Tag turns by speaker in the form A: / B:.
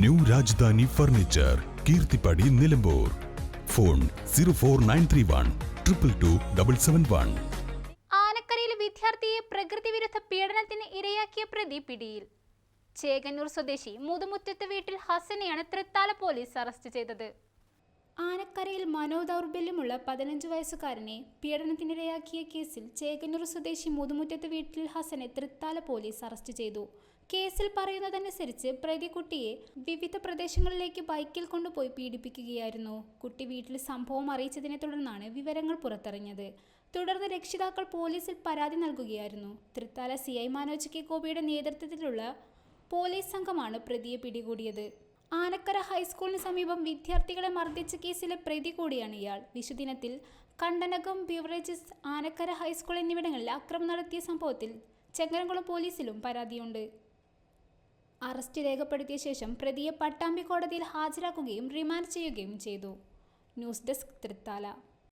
A: New Rajadhani furniture Keerthippadi Nilambur. Phone zero four nine three one triple two double seven one.
B: ആനക്കരയിൽ വിദ്യാർത്ഥിയെ പ്രകൃതി വിരുദ്ധ പീഡനത്തിന് ഇരയാക്കിയ പ്രതി പിടിയിൽ. ചേകന്നൂർ സ്വദേശി മുതുമുറ്റത്ത് വീട്ടിൽ ഹസനെയാണ് തൃത്താല പോലീസ് അറസ്റ്റ് ചെയ്തത്. ആനക്കരയിൽ മനോദൗർബല്യമുള്ള പതിനഞ്ച് വയസ്സുകാരനെ പീഡനത്തിനിരയാക്കിയ കേസിൽ ചേകന്നൂർ സ്വദേശി മുതുമുറ്റത്ത് വീട്ടിൽ ഹസനെ തൃത്താല പോലീസ് അറസ്റ്റ് ചെയ്തു. കേസിൽ പറയുന്നതനുസരിച്ച് പ്രതി കുട്ടിയെ വിവിധ പ്രദേശങ്ങളിലേക്ക് ബൈക്കിൽ കൊണ്ടുപോയി പീഡിപ്പിക്കുകയായിരുന്നു. കുട്ടി വീട്ടിൽ സംഭവം അറിയിച്ചതിനെ തുടർന്നാണ് വിവരങ്ങൾ പുറത്തറിഞ്ഞത്. തുടർന്ന് രക്ഷിതാക്കൾ പോലീസിൽ പരാതി നൽകുകയായിരുന്നു. Thrithala C I Manoj K ഗോപിയുടെ നേതൃത്വത്തിലുള്ള പോലീസ് സംഘമാണ് പ്രതിയെ പിടികൂടിയത്. ആനക്കര ഹൈസ്കൂളിന് സമീപം വിദ്യാർത്ഥികളെ മർദ്ദിച്ച കേസിലെ പ്രതി കൂടിയാണ് ഇയാൾ. വിഷുദിനത്തിൽ Kandanakam beverages Anakkara high school എന്നിവിടങ്ങളിൽ അക്രമം നടത്തിയ സംഭവത്തിൽ ചെങ്ങരംകുളം പോലീസിലും പരാതിയുണ്ട്. അറസ്റ്റ് രേഖപ്പെടുത്തിയ ശേഷം പ്രതിയെ പട്ടാമ്പി കോടതിയിൽ ഹാജരാക്കുകയും റിമാൻഡ് ചെയ്യുകയും ചെയ്തു. News desk Thrithala.